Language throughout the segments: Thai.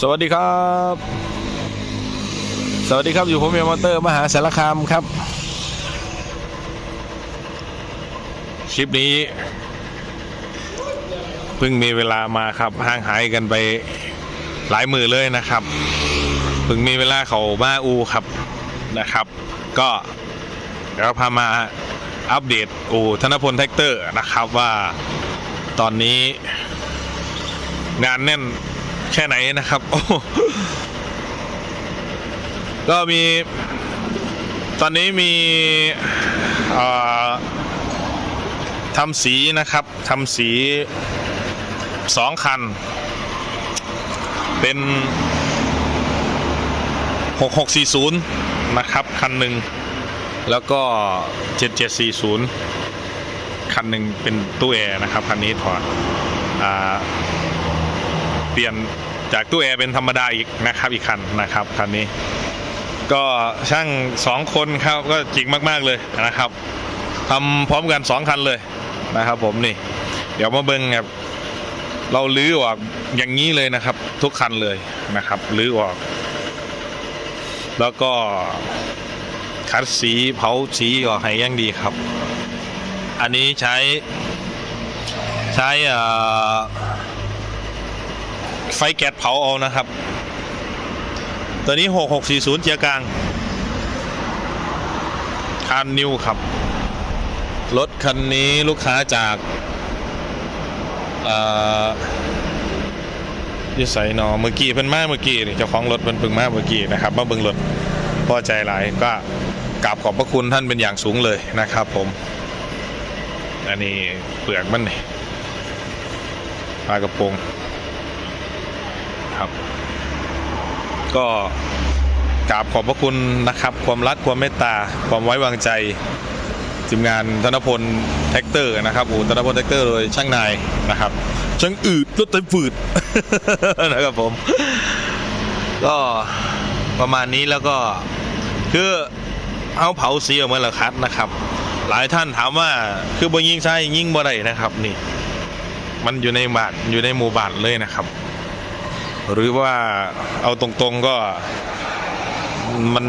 สวัสดีครับ สวัสดีครับอยู่ผมเอมอเตอร์มหาสารคามครับ คลิปนี้เพิ่งมีเวลามาครับห่างหายกันไปหลายมือเลยนะครับเพิ่งมีเวลาเขามาอูครับนะครับ ก็เดี๋ยวพามาอัปเดตอูธนพลแท็กเตอร์นะครับว่าตอนนี้งานแน่น แค่ไหนนะครับ ก็มี ตอนนี้มีทำสีนะครับทำสีสองคัน เป็น 6640 นะครับ คันหนึ่ง แล้วก็ 7740 คันหนึ่งเป็นตู้แอร์นะครับ คันนี้ถอดอ่า เปลี่ยนจากตู้แอร์เป็นธรรมดาอีกนะครับอีกคันนะครับคันนี้ ก็ช่างสองคนครับก็จริงมากๆเลยนะครับทำพร้อมกันสองคันเลยนะครับ ผมนี่ เดี๋ยวมาเบิ้งครับเราลื้อออกอย่างนี้เลยนะครับ ทุกคันเลยนะครับลื้อออก แล้วก็คัดสีเผาสีออกให้ยังดีครับ อันนี้ใช้ใช้อ่อ ไฟแก๊สเผาเอานะครับ ตัวนี้ 6640 เจียกลางคันนิวครับ รถคันนี้ลูกค้าจากอ่อยี่ใส่นอเมื่อกี้เพิ่นมาเมื่อกี้นี่เจ้าของรถเพิ่นเพิ่งมาเมื่อกี้นะครับมาเบิ่งรถพอใจหลายก็กราบขอบพระคุณท่านเป็นอย่างสูงเลยนะครับผม อันนี้เปลือกมันนี่ปลากระโปรง ครับ ก็กราบขอบพระคุณนะครับ ความรักความเมตตา ความไว้วางใจทีมงานธนพลแท็กเตอร์นะครับโอ้ธนพลแท็กเตอร์โดยช่างนายนะครับช่างอืดรถไถฝืดนะครับผม ก็ประมาณนี้แล้วก็คือเอาเผาเสีออกมาแล้วคัดนะครับ หลายท่านถามว่าคือบ่ยิงใช่ยิงบ่ได้นะครับ นี่ มันอยู่ในบ้านอยู่ในหมู่บ้านเลยนะครับ หรือว่าเอาตรงๆก็มัน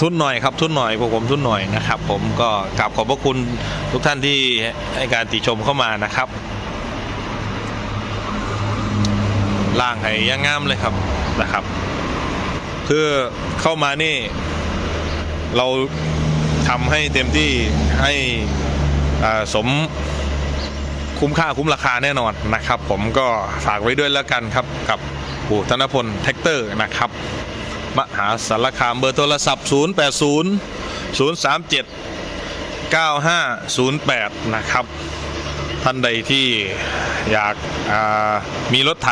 ทุนหน่อยครับทุนหน่อยพวกผมทุนหน่อยนะครับ ผมก็กราบขอบพระคุณทุกท่านที่ให้การติชมเข้ามานะครับล่างให้ย่างงามเลยครับนะครับ คือเข้ามานี่ เราทำให้เต็มที่ให้สมคุ้มค่าคุ้มราคาแน่นอนนะครับ ผมก็ฝากไว้ด้วยแล้วกันครับกับ ปู่ธนพลแท็กเตอร์นะครับ มหาสารคามเบอร์โทรศัพท์ 080 037 9508 นะครับ ท่านใดที่อยากามีรถไถ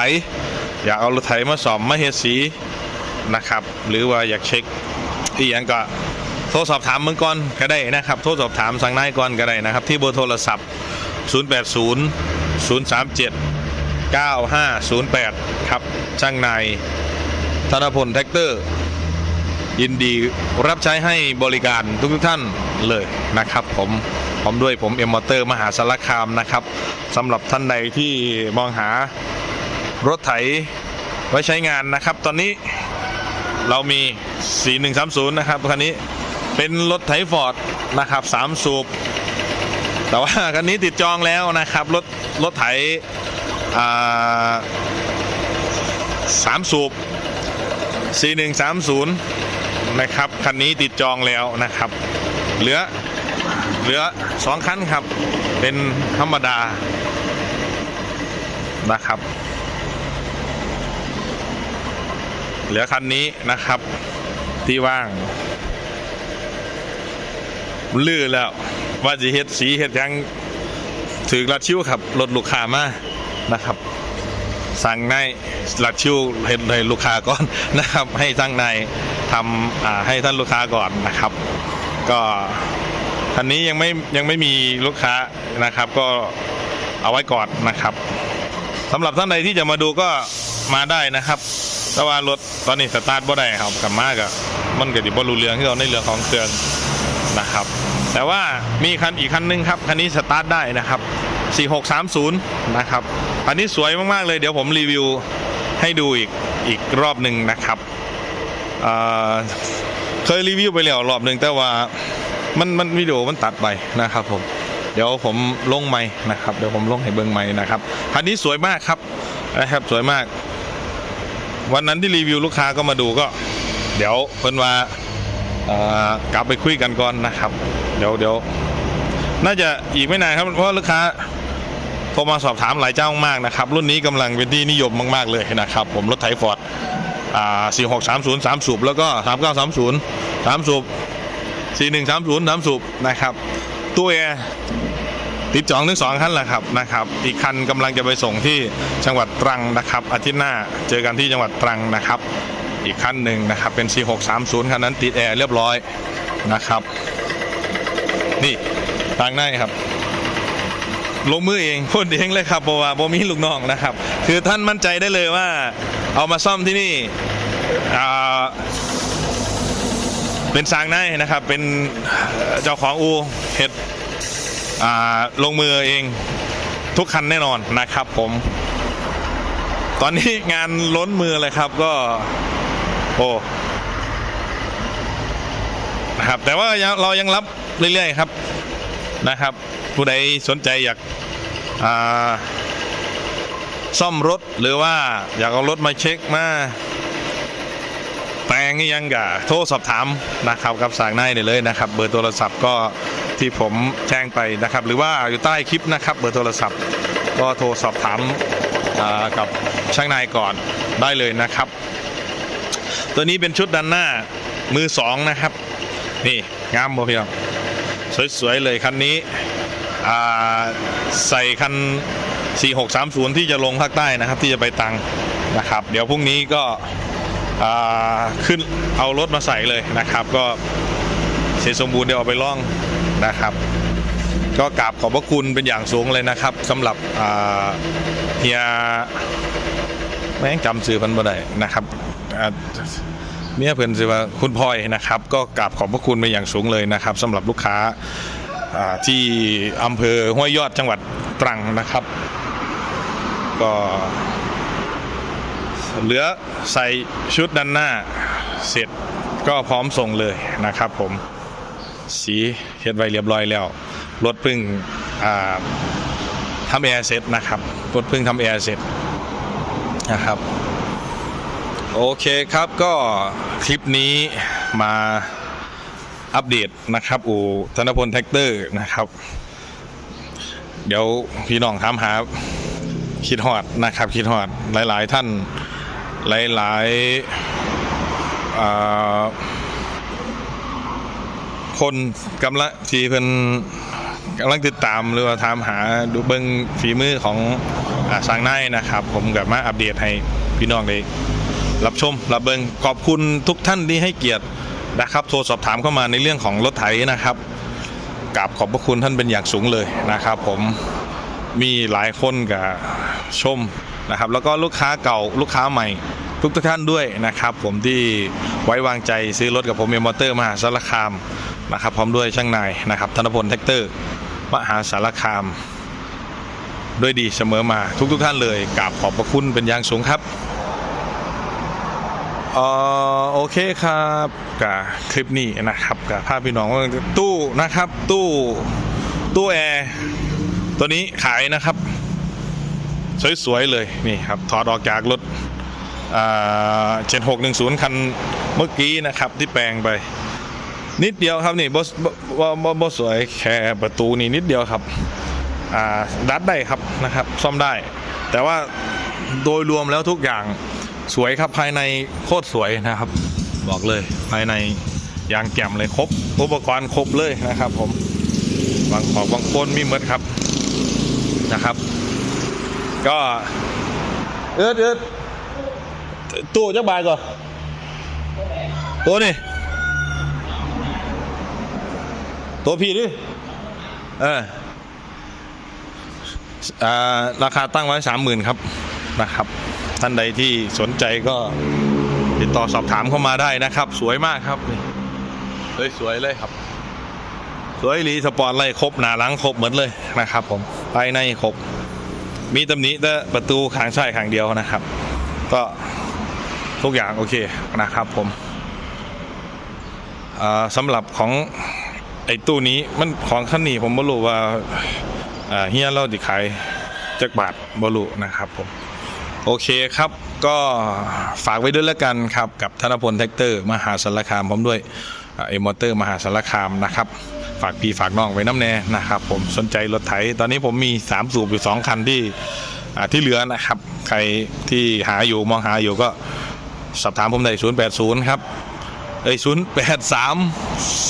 อยากเอารถไถมาสอมมาเฮสีนะครับ หรือว่าอยากเช็คอีกอย่างก็โทรสอบถามเมืองก่อนก็ได้นะครับ โทรสอบถามสั่งนายก่อนก็ได้นะครับ ที่เบอร์โทรศัพท์ 080 037 9508 ครับ ช่างนายธนพลแท็กเตอร์ ยินดีรับใช้ให้บริการทุกๆท่านเลยนะครับผมผมด้วยผมเอ็มมอเตอร์มหาสารคามนะครับสำหรับท่านใดที่มองหารถไถไว้ใช้งานนะครับ ตอนนี้เรามี 4130 นะครับคันนี้เป็นรถไถฟอร์ดนะครับ3สูบแต่ว่าคันนี้ติดจองแล้วนะครับ รถรถไถ่ สามสูบ4130 นะครับ คันนี้ติดจองแล้วนะครับ เหลือเหลือสองคันครับ เป็นธรรมดานะครับ เหลือคันนี้นะครับที่ว่างลื่อแล้วว่าจะเฮ็ดสีเฮ็ดยังถือลัดชิวครับรถลูกค้ามา นะครับ สั่งในลัดชิวเห็นให้ลูกค้าก่อนนะครับ ให้สั่งในทำให้ท่านลูกค้าก่อนนะครับ ก็คันนี้ยังไม่ยังไม่มีลูกค้านะครับ ก็เอาไว้ก่อนนะครับสำหรับท่านใดที่จะมาดูก็มาได้นะครับแต่ว่ารถตอนนี้สตาร์ทบ่ได้ครับกลับมากับมันก็ดิบ่รู้เรื่องที่เราในเรื่องของเครื่องนะครับ แต่ว่ามีคันอีกคันหนึงครับคันนี้สตาร์ทได้นะครับ 4630 นะครับคันนี้สวยมาก ๆ เลยเดี๋ยวผมรีวิวให้ดูอีกอีกรอบหนึ่งนะครับเคยรีวิวไปแล้วรอบหนึ่งแต่ว่ามันมันวิดีโอมันตัดไปนะครับผมเดี๋ยวผมลงใหม่นะครับเดี๋ยวผมลงให้เบิ้งใหม่นะครับคันนี้สวยมากครับนะครับสวยมาก วันนั้นที่รีวิวลูกค้าก็มาดูก็ เดี๋ยวเพิ่นว่ากลับไปคุยกันก่อนนะครับ เดี๋ยวเดี๋ยวน่าจะอีกไม่นานครับเพราะลูกค้า โทรมาสอบถามหลายเจ้ามากนะครับ รุ่นนี้กำลังเป็นที่นิยมมาก ๆ เลยนะครับ ผมรถไถฟอร์ดอ่า4630 3สูบแล้วก็3930 3สูบ4130 3สูบนะครับตู้แอร์ติดจองทั้งสองคันแหละครับนะครับ อีกคันกำลังจะไปส่งที่จังหวัดตรังนะครับ อาทิตย์หน้าเจอกันที่จังหวัดตรังนะครับ อีกคันหนึ่งนะครับเป็น 4630 คันนั้นติดแอร์เรียบร้อยนะครับ นี่ทางในครับ ลงมือเองพูดเองเลยครับเพราะว่าโบมีลูกน้องนะครับ คือท่านมั่นใจได้เลยว่า เอามาซ่อมที่นี่เป็นสร้างในนะครับ เป็นเจ้าของอูเห็ดลงมือเองทุกคันแน่นอนนะครับผม ตอนนี้งานล้นมือเลยครับก็โอ้นะครับแต่ว่าเรายังรับเรื่อยๆครับ นะครับ ผู้ใดสนใจอยากาซ่อมรถหรือว่าอยากเอารถมาเช็คมาแปลงนี่ยังกะโทรสอบถามนะครับกับสางในได้เลยนะครับ เบอร์โทรศัพท์ก็ที่ผมแจ้งไปนะครับ หรือว่าอยู่ใต้คลิปนะครับ เบอร์โทรศัพท์ ก็โทรสอบถามากับช่างนายก่อนได้เลยนะครับ ตัวนี้เป็นชุดดันหน้ามือสองนะครับ นี่งามบ่พี่น้อง สวยๆเลยคันนี้ใส่คัน 4630 ที่จะลงภาคใต้นะครับที่จะไปตังนะครับ เดี๋ยวพรุ่งนี้ก็ขึ้นเอารถมาใส่เลยนะครับ ก็เสร็จสมบูรณ์เดี๋ยวเอาไปล่องนะครับ ก็กราบขอบพระคุณเป็นอย่างสูงเลยนะครับสำหรับเฮียแม่งจำสื่อพันบ่ได้นะครับ เนี่ยเพื่อนสิว่าคุณพลอยนะครับ ก็กราบขอบพระคุณเป็นอย่างสูงเลยนะครับสำหรับลูกค้าที่อำเภอห้วยยอดจังหวัดตรังนะครับ ก็เหลือใส่ชุดด้านหน้าเสร็จก็พร้อมส่งเลยนะครับผมสีเฮ็ดไว้เรียบร้อยแล้ว รถพึ่งทำแอร์เสร็จนะครับ รถพึ่งทำแอร์เสร็จนะครับ โอเคครับก็คลิปนี้มาอัปเดตนะครับอูธนพลแท็กเตอร์นะครับ เดี๋ยวพี่น้องถามหาคิดฮอดนะครับคิดฮอดหลาย ๆ ท่านหลายๆคนกำลังที่เพิ่นกำลังติดตามหรือว่าถามหาดูเบิ้งฝีมือของอสร้างนายนะครับ ผมกับมาอัปเดตให้พี่น้องได้ รับชม รับเบิงขอบคุณทุกท่านที่ให้เกียรตินะครับ โทรสอบถามเข้ามาในเรื่องของรถไถนะครับกราบขอบพระคุณท่านเป็นอย่างสูงเลยนะครับ ผมมีหลายคนกับชมนะครับ แล้วก็ลูกค้าเก่าลูกค้าใหม่ ทุกท่านด้วยนะครับ ผมที่ไว้วางใจซื้อรถกับผมเอมอเตอร์มหาสารคามนะครับ พร้อมด้วยช่างนายนะครับธนพลแท็กเตอร์มหาสารคาม ด้วยดีเสมอมาทุกๆทท่านเลยกราบขอบพระคุณเป็นอย่างสูงครับ เออโอเคครับกับคลิปนี้นะครับกับภาพพี่น้องตู้นะครับตู้ตู้แอร์ตัวนี้ขายนะครับ สวยๆเลยนี่ครับถอดออกจากรถเจ็ดหกหนึ่งศูนย์คันเมื่อกี้นะครับที่แปลงไป นิดเดียวครับนี่บสบสวยแค่ประตูนี่นิดเดียวครับดัดได้ครับนะครับ ซ่อมได้ แต่ว่าโดยรวมแล้วทุกอย่าง สวยครับภายในโคตรสวยนะครับ บอกเลยภายในยางแจ่มเลยครบ อุปกรณ์ครบเลยนะครับ ผมบางขอบบางคนมีหมดครับนะครับ ก็เอิดเอิดตู้จักบายก่อนตัวนี่ตัวพี่ดิเอออ่าราคาตั้งไว้สามหมื่นครับนะครับ ท่านใดที่สนใจก็ติดต่อสอบถามเข้ามาได้นะครับ สวยมากครับนี่สวยเลยครับ สวยรีสปอร์ตไล่ครบหนาหลังครบเหมือนเลยนะครับ ผมภายในครบ มีตำหนิแต่ประตูขางซ้ายขางเดียวนะครับ ก็ทุกอย่างโอเคนะครับ ผมสำหรับของไอ้ตู้นี้มันของคันนี้ผมไม่รู้ว่าเฮียเราดิขายจักบาทบรูนะครับผม โอเคครับก็ฝากไว้ด้วยแล้วกันครับกับธนพลแท็กเตอร์มหาสารคามผมด้วยเอมอเตอร์มหาสารคามนะครับฝากพี่ฝากน้องไว้น้ำแน่นะครับผมสนใจรถไถตอนนี้ผมมี 3 สูบอยู่ 2 คันที่ที่เหลือนะครับ ใครที่หาอยู่มองหาอยู่ก็สอบถามผมได้ 080 ครับเอ้ย083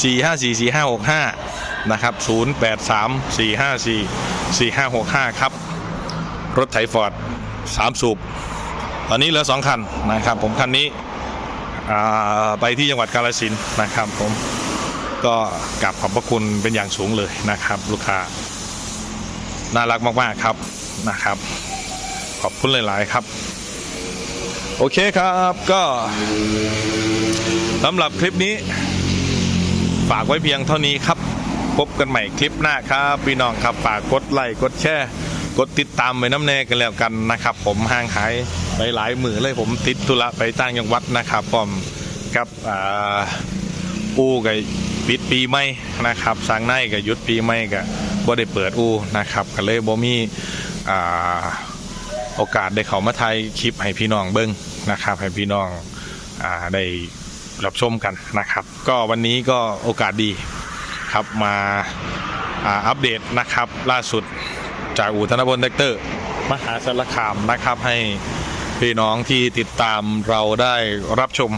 454 4565 นะครับ 083 454 4565 ครับ รถไถฟอร์ด สามสูบ ตอนนี้เหลือสองคันนะครับ ผมคันนี้ไปที่จังหวัดกาฬสินนะครับผมก็กราบขอบพระคุณเป็นอย่างสูงเลยนะครับ ลูกค้าน่ารักมาก ๆ ครับนะครับ ขอบคุณหลาย ๆ ครับ โอเคครับก็สำหรับคลิปนี้ ฝากไว้เพียงเท่านี้ครับ พบกันใหม่คลิปหน้าครับ พี่น้องครับฝากกดไลค์กดแชร์ กดติดตามไว้น้ำแน่กันแล้วกันนะครับ ผมห่างหายไปหลายมือเลยผมติดธุระไปต่างจังหวัดนะครับพร้อมกับอ่าอูกับปิดปีใหม่นะครับสร้างในกับยุดปีใหม่กับบ่ได้เปิดอูนะครับก็เลยบ่มีอ่าโอกาสได้เขามาไทยคลิปให้พี่น้องเบิ้งนะครับ ให้พี่น้องอ่าได้รับชมกันนะครับ ก็วันนี้ก็โอกาสดีครับมาอ่าอัปเดตนะครับล่าสุด จากอู่ธนบลแท็กเตอร์ มหาสารคามนะครับให้พี่น้องที่ติดตามเราได้รับชม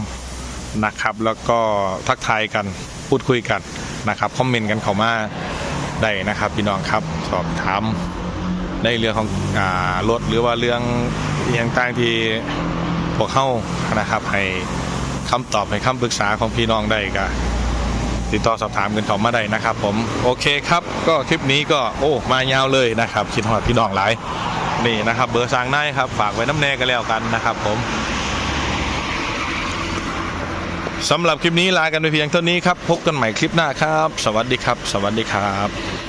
นะครับ แล้วก็ทักทายกันพูดคุยกันนะครับคอมเมนต์กันเข้ามาได้นะครับ พี่น้องครับสอบถามในเรื่องของอารถหรือว่าเรื่องอย่างต่างที่พวกเข้านะครับให้คำตอบให้คำปรึกษาของพี่น้องได้ก็ ติดต่อสอบถามกันเขามาได้นะครับ ผมโอเคครับ ก็คลิปนี้ก็โอ้มายาวเลยนะครับคิดฮอดพี่น้องหลายนี่นะครับ เบอร์สร้างได้ครับ ฝากไว้น้ำแน่กันแล้วกันนะครับ ผมสำหรับคลิปนี้ลากันไปเพียงเท่านี้ครับ พบกันใหม่คลิปหน้าครับ สวัสดีครับ สวัสดีครับ